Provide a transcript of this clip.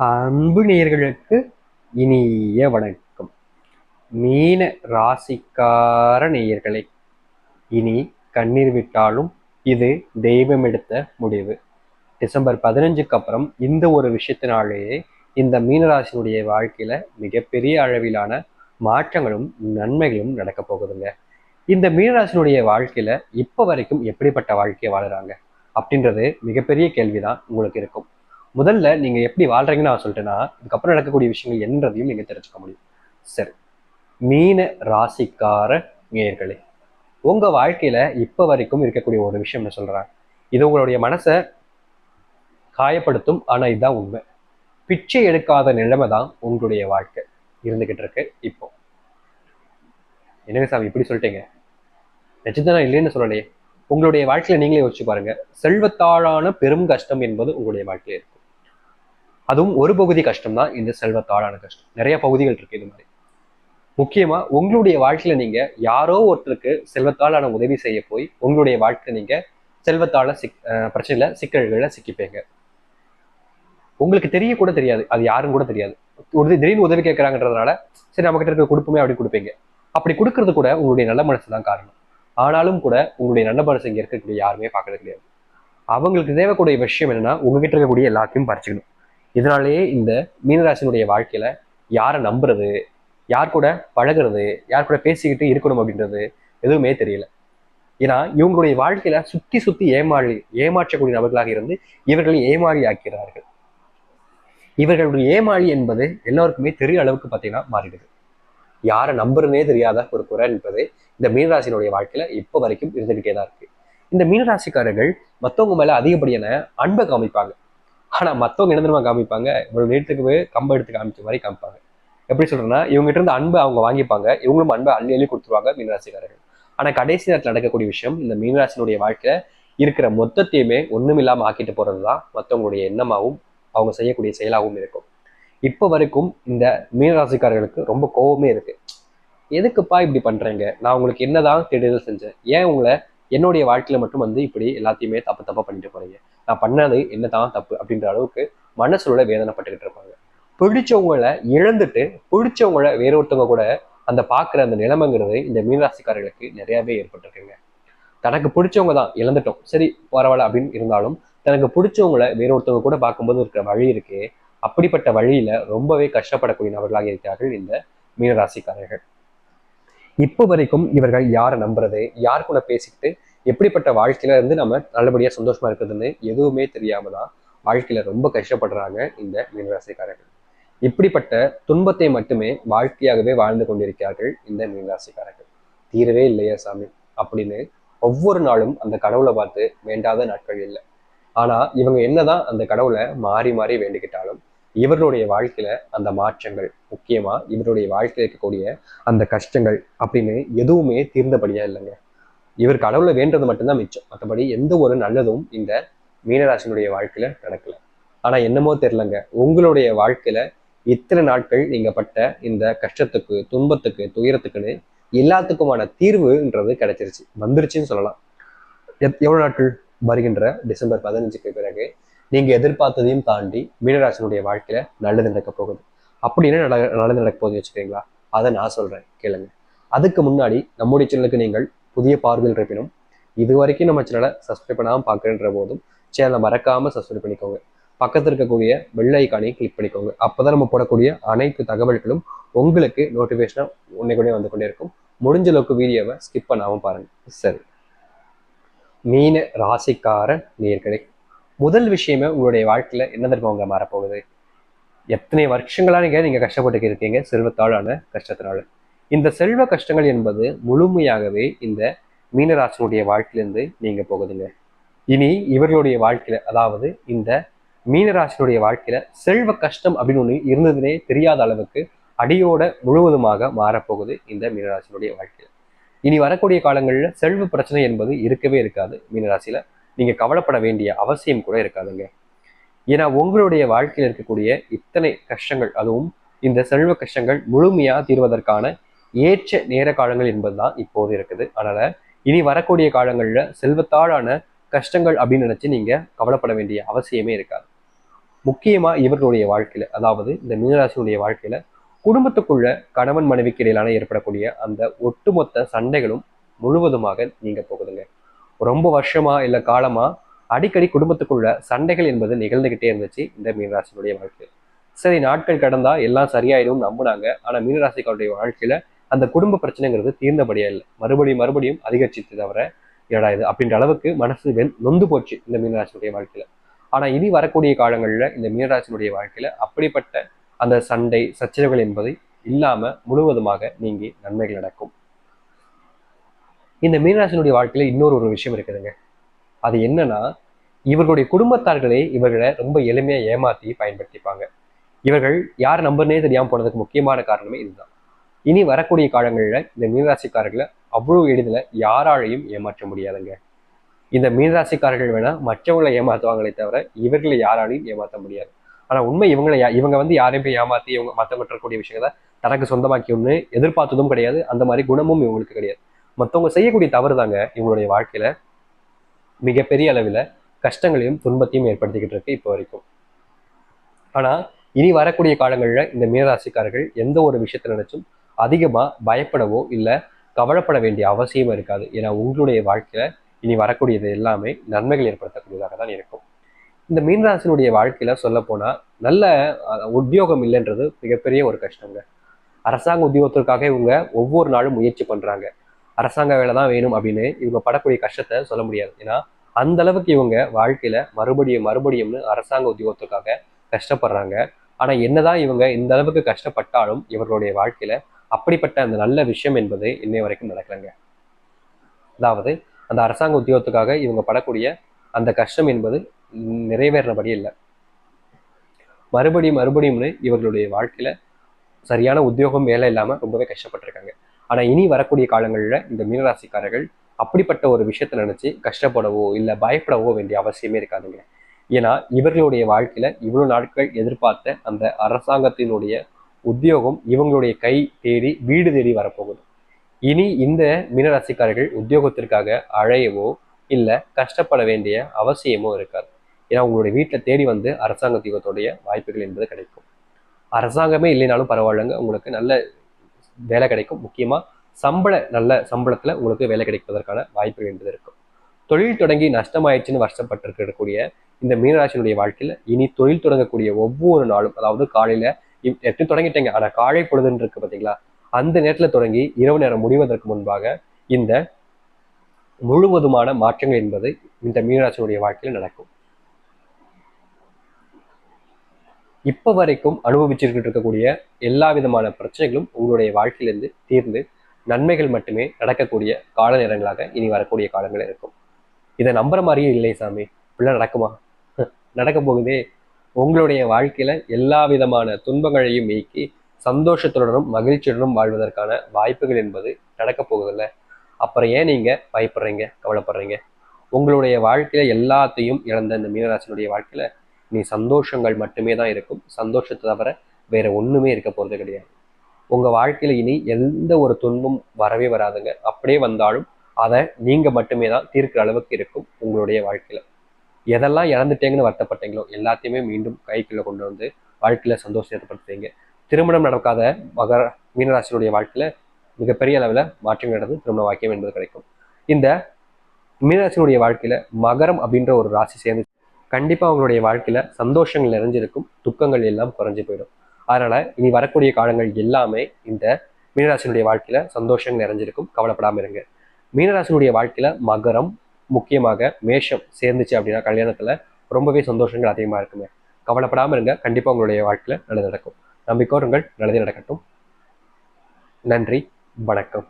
அன்பு நேர்களுக்கு இனிய வணக்கம். மீன ராசிக்கார நேயர்களே இனி கண்ணீர் விட்டாலும் இது தெய்வம் எடுத்த முடிவு. டிசம்பர் பதினஞ்சுக்கு அப்புறம் இந்த ஒரு விஷயத்தினாலேயே இந்த மீனராசினுடைய வாழ்க்கையில மிகப்பெரிய அளவிலான மாற்றங்களும் நன்மைகளும் நடக்க போகுதுங்க. இந்த மீனராசினுடைய வாழ்க்கையில இப்ப வரைக்கும் எப்படிப்பட்ட வாழ்க்கையை வாழுறாங்க? அப்படின்றது மிகப்பெரிய கேள்விதான் உங்களுக்கு இருக்கும். முதல்ல நீங்க எப்படி வாழ்றீங்கன்னு நான் சொல்லிட்டேன்னா இதுக்கப்புறம் நடக்கக்கூடிய விஷயங்கள் என்னன்றதையும் நீங்க தெரிஞ்சுக்க முடியும். சரி. மீன ராசிக்கார நேயர்களே உங்க வாழ்க்கையில இப்ப வரைக்கும் இருக்கக்கூடிய ஒரு விஷயம் என்ன இது உங்களுடைய மனசை காயப்படுத்தும் ஆனா இதுதான் உண்மை. பிச்சை எடுக்காத நிலைமை தான் உங்களுடைய வாழ்க்கை இருந்துகிட்டு இருக்கு இப்போ. என்னங்க சாமி இப்படி சொல்லிட்டீங்க? நிச்சயத்தான் இல்லைன்னு சொல்லலையே. உங்களுடைய வாழ்க்கையில நீங்களே யோசிச்சு பாருங்க. செல்வத்தாழான பெரும் கஷ்டம் என்பது உங்களுடைய வாழ்க்கையில இருக்கும் அதுவும் ஒரு பகுதி கஷ்டம் தான் இந்த செல்வத்தாளான கஷ்டம். நிறைய பகுதிகள் இருக்கு இது மாதிரி. முக்கியமா உங்களுடைய வாழ்க்கையில நீங்க யாரோ ஒருத்தருக்கு செல்வத்தாளான உதவி செய்ய போய் உங்களுடைய வாழ்க்கையில நீங்க செல்வத்தால சிக் பிரச்சனையில சிக்கல்களில் சிக்கிப்பீங்க. உங்களுக்கு தெரிய கூட தெரியாது. அது யாரும் கூட தெரியாது. ஒரு திடீர்னு உதவி கேட்கறாங்கன்றதுனால சரி நம்ம கிட்ட இருக்க கொடுப்போமே அப்படி கொடுப்பீங்க. அப்படி கொடுக்கறது கூட உங்களுடைய நல்ல மனசு தான் காரணம். ஆனாலும் கூட உங்களுடைய நல்ல மனசு இங்க இருக்கக்கூடிய யாருமே பார்க்கறது கிடையாது. அவங்களுக்கு தேவைக்கூடிய விஷயம் என்னன்னா உங்ககிட்ட இருக்கக்கூடிய எல்லாத்தையும் பறிச்சுக்கணும். இதனாலேயே இந்த மீனராசினுடைய வாழ்க்கையில யாரை நம்புறது யார் கூட பழகுறது யார் கூட பேசிக்கிட்டு இருக்கணும் அப்படின்றது எதுவுமே தெரியல. ஏன்னா இவங்களுடைய வாழ்க்கையில சுத்தி சுத்தி ஏமாறி ஏமாற்றக்கூடிய நபர்களாக இருந்து இவர்களை ஏமாறி ஆக்கிறார்கள். இவர்களுடைய ஏமாளி என்பது எல்லோருக்குமே தெரிய அளவுக்கு பார்த்தீங்கன்னா மாறிடுது. யாரை நம்புறனே தெரியாத ஒரு குறை என்பது இந்த மீனராசினுடைய வாழ்க்கையில இப்போ வரைக்கும் இருந்துகிட்டே தான் இருக்கு. இந்த மீனராசிக்காரர்கள் மற்றவங்க மேல அதிகப்படியான அன்பை காமிப்பாங்க. ஆனா மற்றவங்க என்ன காமிப்பாங்க? இவ்வளவு நேரத்துக்கு கம்பை எடுத்து காமிச்ச மாதிரி காமிப்பாங்க. எப்படி சொல்றேன்னா இவங்ககிட்ட இருந்து அன்பை அவங்க வாங்கிப்பாங்க. இவங்களும் அன்பை அள்ளி அள்ளி கொடுத்துருவாங்க மீனராசிக்காரர்கள். ஆனா கடைசி நேரத்தில் நடக்கக்கூடிய விஷயம் இந்த மீனராசினுடைய வாழ்க்கையில இருக்கிற மொத்தத்தையுமே ஒண்ணுமில்லாம ஆக்கிட்டு போறதுதான் மற்றவங்களுடைய எண்ணமாகவும் அவங்க செய்யக்கூடிய செயலாகவும் இருக்கும். இப்போ வரைக்கும் இந்த மீனராசிக்காரர்களுக்கு ரொம்ப கோவமே இருக்கு. எதுக்குப்பா இப்படி பண்றீங்க? நான் உங்களுக்கு என்னதான் தேடுதல் செஞ்சேன். ஏன் உங்களை என்னுடைய வாழ்க்கையில மட்டும் வந்து இப்படி எல்லாத்தையுமே தப்பு தப்பா பண்ணிட்டு போறீங்க? நான் பண்ணது என்னதான் தப்பு அப்படின்ற அளவுக்கு மனசுல வேதனைப்பட்டுக்கிட்டு இருப்பாங்க. பிடிச்சவங்களை இழந்துட்டு பிடிச்சவங்கள வேற ஒருத்தவங்க கூட அந்த பார்க்குற அந்த நிலைமைங்கிறது இந்த மீனராசிக்காரர்களுக்கு நிறையவே ஏற்பட்டிருக்குங்க. தனக்கு பிடிச்சவங்க தான் இழந்துட்டோம். சரி பரவாயில்ல அப்படின்னு இருந்தாலும் தனக்கு பிடிச்சவங்கள வேற ஒருத்தவங்க கூட பார்க்கும்போது இருக்கிற வழி இருக்கு. அப்படிப்பட்ட வழியில ரொம்பவே கஷ்டப்படக்கூடிய நபர்களாக இருக்கிறார்கள் இந்த மீனராசிக்காரர்கள். இப்போ வரைக்கும் இவர்கள் யாரை நம்புறது? யார் கூட பேசிக்கிட்டு எப்படிப்பட்ட வாழ்க்கையில இருந்து நம்ம நல்லபடியா சந்தோஷமா இருக்கிறதுன்னு எதுவுமே தெரியாம தான் வாழ்க்கையில ரொம்ப கஷ்டப்படுறாங்க இந்த மீனராசிக்காரர்கள். இப்படிப்பட்ட துன்பத்தை மட்டுமே வாழ்க்கையாகவே வாழ்ந்து கொண்டிருக்கிறார்கள் இந்த மீனராசிக்காரர்கள். தீரவே இல்லையா சாமி அப்படின்னு ஒவ்வொரு நாளும் அந்த கடவுளை பார்த்து வேண்டாத நாட்கள் இல்லை. ஆனா இவங்க என்னதான் அந்த கடவுளை மாறி மாறி வேண்டிக்கிட்டாலும் இவர்களுடைய வாழ்க்கையில அந்த மாற்றங்கள் முக்கியமா இவருடைய வாழ்க்கையில் இருக்கக்கூடிய அந்த கஷ்டங்கள் அப்படின்னு எதுவுமே தீர்ந்தபடியா இல்லைங்க. இவர் கடவுளை வேண்டது மட்டும்தான் மிச்சம். மற்றபடி எந்த ஒரு நல்லதும் இந்த மீனராசினுடைய வாழ்க்கையில நடக்கல. ஆனா என்னமோ தெரிலங்க உங்களுடைய வாழ்க்கையில இத்தனை நாட்கள் நீங்க பட்ட இந்த கஷ்டத்துக்கு துன்பத்துக்கு துயரத்துக்குன்னு எல்லாத்துக்குமான தீர்வுன்றது கிடைச்சிருச்சு. வந்துருச்சுன்னு சொல்லலாம். எத்- எவ்வளவு நாட்கள் வருகின்ற டிசம்பர் பதினஞ்சுக்கு பிறகு நீங்க எதிர்பார்த்ததையும் தாண்டி மீனராசினுடைய வாழ்க்கையில நல்லது நடக்க போகுது. அப்படின்னு நட நல்லது நடக்க போகுதுன்னு வச்சுக்கிறீங்களா? அதை நான் சொல்றேன். கேளுங்க. அதுக்கு முன்னாடி நம்முடைய சேனலுக்கு நீங்கள் புதிய பார்வையில் இருப்பினும் இது வரைக்கும் நம்ம சேனலை சப்ஸ்கிரைப் பண்ணாமல் பார்க்குறன்ற போதும் சேனலை மறக்காமல் சப்ஸ்கிரைப் பண்ணிக்கோங்க. பக்கத்தில் இருக்கக்கூடிய பெல் ஐக்கானையும் கிளிக் பண்ணிக்கோங்க. அப்பதான் நம்ம போடக்கூடிய அனைத்து தகவல்களும் உங்களுக்கு நோட்டிஃபிகேஷனாக கூட வந்து கொண்டே இருக்கும். முடிஞ்ச அளவுக்கு வீடியோவை ஸ்கிப் பண்ணாமல் பாருங்க. சரி. மீன ராசிக்கார நேர்களே முதல் விஷயமே உங்களுடைய வாழ்க்கையில் என்ன தெரியுமா உங்களை மாறப்போகுது? எத்தனை வருஷங்களா நீங்க நீங்கள் கஷ்டப்பட்டு இருக்கீங்க செல்வத்தாளான கஷ்டத்தினால. இந்த செல்வ கஷ்டங்கள் என்பது முழுமையாகவே இந்த மீனராசினுடைய வாழ்க்கையிலிருந்து நீங்க போகுதுங்க. இனி இவர்களுடைய வாழ்க்கையில அதாவது இந்த மீனராசினுடைய வாழ்க்கையில செல்வ கஷ்டம் அப்படின்னு ஒண்ணு இருந்ததுனே தெரியாத அளவுக்கு அடியோட முழுவதுமாக மாறப்போகுது இந்த மீனராசினுடைய வாழ்க்கையில. இனி வரக்கூடிய காலங்களில் செல்வ பிரச்சனை என்பது இருக்கவே இருக்காது மீனராசியில. நீங்க கவலைப்பட வேண்டிய அவசியம் கூட இருக்காதுங்க. ஏன்னா உங்களுடைய வாழ்க்கையில் இருக்கக்கூடிய இத்தனை கஷ்டங்கள் அதுவும் இந்த செல்வ கஷ்டங்கள் முழுமையா தீர்வதற்கான ஏற்ற நேர காலங்கள் என்பதுதான் இப்போது இருக்குது. அதனால இனி வரக்கூடிய காலங்களில் செல்வத்தாழான கஷ்டங்கள் அப்படின்னு நினச்சி நீங்கள் கவலைப்பட வேண்டிய அவசியமே இருக்காது. முக்கியமாக இவர்களுடைய வாழ்க்கையில் அதாவது இந்த மீனராசினுடைய வாழ்க்கையில் குடும்பத்துக்குள்ள கணவன் மனைவிக்கு இடையிலான ஏற்படக்கூடிய அந்த ஒட்டுமொத்த சண்டைகளும் முழுவதுமாக நீங்க போகுதுங்க. ரொம்ப வருஷமா இல்லை காலமா அடிக்கடி குடும்பத்துக்குள்ள சண்டைகள் என்பது நிகழ்ந்துகிட்டே இருந்துச்சு இந்த மீனராசினுடைய வாழ்க்கையில். சரி நாட்கள் கடந்தா எல்லாம் சரியாயிடும் நம்பினாங்க. ஆனா மீனராசிக்காருடைய வாழ்க்கையில அந்த குடும்ப பிரச்சனைங்கிறது தீர்ந்தபடியா இல்லை. மறுபடியும் மறுபடியும் அதிகரிச்சிட்டு தவிர ஏடா இது அப்படின்ற அளவுக்கு மனசு நொந்து போச்சு இந்த மீனராசினுடைய வாழ்க்கையில. ஆனா இனி வரக்கூடிய காலங்கள்ல இந்த மீனராசினுடைய வாழ்க்கையில அப்படிப்பட்ட அந்த சண்டை சச்சரவுகள் என்பது இல்லாம முழுவதுமாக நீங்கி நன்மைகள் நடக்கும். இந்த மீனராசினுடைய வாழ்க்கையில இன்னொரு ஒரு விஷயம் இருக்குதுங்க. அது என்னன்னா இவர்களுடைய குடும்பத்தார்களே இவர்களை ரொம்ப எளிமையா ஏமாத்தி பயன்படுத்திப்பாங்க. இவர்கள் யார் நம்பர்னே தெரியாம போனதுக்கு முக்கியமான காரணமே இதுதான். இனி வரக்கூடிய காலங்களில் இந்த மீனராசிக்காரர்களை அவ்வளோ எளிதில் யாராலையும் ஏமாற்ற முடியாதுங்க. இந்த மீனராசிக்காரர்கள் வேணால் மற்றவங்களை ஏமாத்துவாங்களே தவிர இவர்களை யாராலையும் ஏமாற்ற முடியாது. ஆனால் உண்மை இவங்களை யா- இவங்க வந்து யாரையும் போய் ஏமாத்தி இவங்க மற்றவங்க இருக்கக்கூடிய விஷயங்களை தனக்கு சொந்தமாக்கி எதிர்பார்த்ததும் கிடையாது. அந்த மாதிரி குணமும் இவங்களுக்கு கிடையாது. மற்றவங்க செய்யக்கூடிய தவறு தாங்க இவங்களுடைய வாழ்க்கையில மிகப்பெரிய அளவில் கஷ்டங்களையும் துன்பத்தையும் ஏற்படுத்திக்கிட்டு இருக்கு இப்போ வரைக்கும். ஆனா இனி வரக்கூடிய காலங்களில் இந்த மீனராசிக்காரர்கள் எந்த ஒரு விஷயத்தை நினைச்சும் அதிகமாக பயப்படவோ இல்லை கவலைப்பட வேண்டிய அவசியமும் இருக்காது. ஏன்னா உங்களுடைய வாழ்க்கையில் இனி வரக்கூடியது எல்லாமே நன்மைகள் ஏற்படுத்தக்கூடியதாக தான் இருக்கும். இந்த மீனராசினுடைய வாழ்க்கையில் சொல்ல நல்ல உத்தியோகம் இல்லைன்றது மிகப்பெரிய ஒரு கஷ்டங்க. அரசாங்க உத்தியோகத்திற்காக இவங்க ஒவ்வொரு நாளும் முயற்சி பண்ணுறாங்க அரசாங்க வேலை தான் வேணும் அப்படின்னு இவங்க படக்கூடிய கஷ்டத்தை சொல்ல முடியாது. ஏன்னா அந்த அளவுக்கு இவங்க வாழ்க்கையில் மறுபடியும் மறுபடியும்னு அரசாங்க உத்தியோகத்துக்காக கஷ்டப்படுறாங்க. ஆனால் என்னதான் இவங்க இந்த அளவுக்கு கஷ்டப்பட்டாலும் இவர்களுடைய வாழ்க்கையில் அப்படிப்பட்ட அந்த நல்ல விஷயம் என்பது இன்னை வரைக்கும் நடக்கலைங்க. அதாவது அந்த அரசாங்க உத்தியோகத்துக்காக இவங்க படக்கூடிய அந்த கஷ்டம் என்பது நிறைவேறினபடி இல்லை. மறுபடியும் மறுபடியும்னு இவர்களுடைய வாழ்க்கையில சரியான உத்தியோகம் வேலை இல்லாம ரொம்பவே கஷ்டப்பட்டிருக்காங்க. ஆனா இனி வரக்கூடிய காலங்களில் இந்த மீனராசிக்காரர்கள் அப்படிப்பட்ட ஒரு விஷயத்தை நினைச்சு கஷ்டப்படவோ இல்லை பயப்படவோ வேண்டிய அவசியமே இருக்காதுங்க. ஏன்னா இவர்களுடைய வாழ்க்கையில இவ்வளவு நாட்கள் எதிர்பார்த்த அந்த அரசாங்கத்தினுடைய உத்தியோகம் இவங்களுடைய கை தேடி வீடு தேடி வரப்போகுது. இனி இந்த மீனராசிக்காரர்கள் உத்தியோகத்திற்காக அழையவோ இல்லை கஷ்டப்பட வேண்டிய அவசியமோ இருக்காது. ஏன்னா உங்களுடைய வீட்டில் தேடி வந்து அரசாங்கத்தியோகத்துடைய வாய்ப்புகள் என்பது கிடைக்கும். அரசாங்கமே இல்லைனாலும் பரவாயில்லைங்க உங்களுக்கு நல்ல வேலை கிடைக்கும். முக்கியமாக சம்பள நல்ல சம்பளத்தில் உங்களுக்கு வேலை கிடைப்பதற்கான வாய்ப்புகள் என்பது இருக்கும். தொழில் தொடங்கி நஷ்டமாயிடுச்சுன்னு வருஷப்பட்டிருக்கக்கூடிய இந்த மீனராசினுடைய வாழ்க்கையில் இனி தொழில் தொடங்கக்கூடிய ஒவ்வொரு நாளும் அதாவது காலையில் எட்டு தொடங்கிட்டீங்க. ஆனால் காலை பொழுதுன்னு இருக்கு பார்த்தீங்களா அந்த நேரத்தில் தொடங்கி இரவு நேரம் முடிவதற்கு முன்பாக இந்த முழுவதுமான மாற்றங்கள் என்பது இந்த மீனராசினுடைய வாழ்க்கையில் நடக்கும். இப்போ வரைக்கும் அனுபவிச்சுக்கிட்டு இருக்கக்கூடிய எல்லா விதமான பிரச்சனைகளும் உங்களுடைய வாழ்க்கையிலிருந்து தீர்ந்து நன்மைகள் மட்டுமே நடக்கக்கூடிய கால நேரங்களாக இனி வரக்கூடிய காலங்கள் இருக்கும். இதை நம்புற மாதிரியே இல்லை சாமி. இப்படிலாம் நடக்குமா? நடக்க போகுதே. உங்களுடைய வாழ்க்கையில எல்லா விதமான துன்பங்களையும் நீக்கி சந்தோஷத்துடனும் மகிழ்ச்சியுடனும் வாழ்வதற்கான வாய்ப்புகள் என்பது நடக்க போகுதில்ல. அப்புறம் ஏன் நீங்க பயப்படுறீங்க? கவலைப்படுறீங்க? உங்களுடைய வாழ்க்கையில எல்லாத்தையும் இழந்த இந்த மீனராசினுடைய வாழ்க்கையில நீ சந்தோஷங்கள் மட்டுமே தான் இருக்கும். சந்தோஷத்தை தவிர வேற ஒண்ணுமே இருக்க போறது கிடையாது. உங்க வாழ்க்கையில இனி எந்த ஒரு துன்பம் வரவே வராதுங்க. அப்படியே வந்தாலும் அதை நீங்க மட்டுமே தான் தீர்க்கிற அளவுக்கு இருக்கும் உங்களுடைய வாழ்க்கையில. எதெல்லாம் இழந்துட்டேங்கன்னு வருத்தப்பட்டீங்களோ எல்லாத்தையுமே மீண்டும் கைக்குள்ள கொண்டு வந்து வாழ்க்கையில சந்தோஷம் ஏற்படுத்துவீங்க திருமணம் நடக்காத மகர மீனராசினுடைய வாழ்க்கையில மிகப்பெரிய அளவில் மாற்றம் நடந்து திருமண வாக்கியம் என்பது கிடைக்கும். இந்த மீனராசினுடைய வாழ்க்கையில மகரம் அப்படின்ற ஒரு ராசி சேர்ந்து கண்டிப்பா அவங்களுடைய வாழ்க்கையில சந்தோஷங்கள் நிறைஞ்சிருக்கும் துக்கங்கள் எல்லாம் குறைஞ்சு போயிடும். அதனால இனி வரக்கூடிய காலங்கள் எல்லாமே இந்த மீனராசினுடைய வாழ்க்கையில சந்தோஷங்கள் நிறைஞ்சிருக்கும். கவலைப்படாம இருங்க. மீனராசினுடைய வாழ்க்கையில மகரம் முக்கியமாக மேஷம் சேர்ந்துச்சு அப்படின்னா கல்யாணத்தில் ரொம்பவே சந்தோஷங்கள் அதிகமாக இருக்குங்க கவலைப்படாமல் இருங்க. கண்டிப்பாக உங்களுடைய வாழ்க்கையில் நல்லது நடக்கும். நம்பிக்கோருங்கள் நல்லதே நடக்கட்டும். நன்றி. வணக்கம்.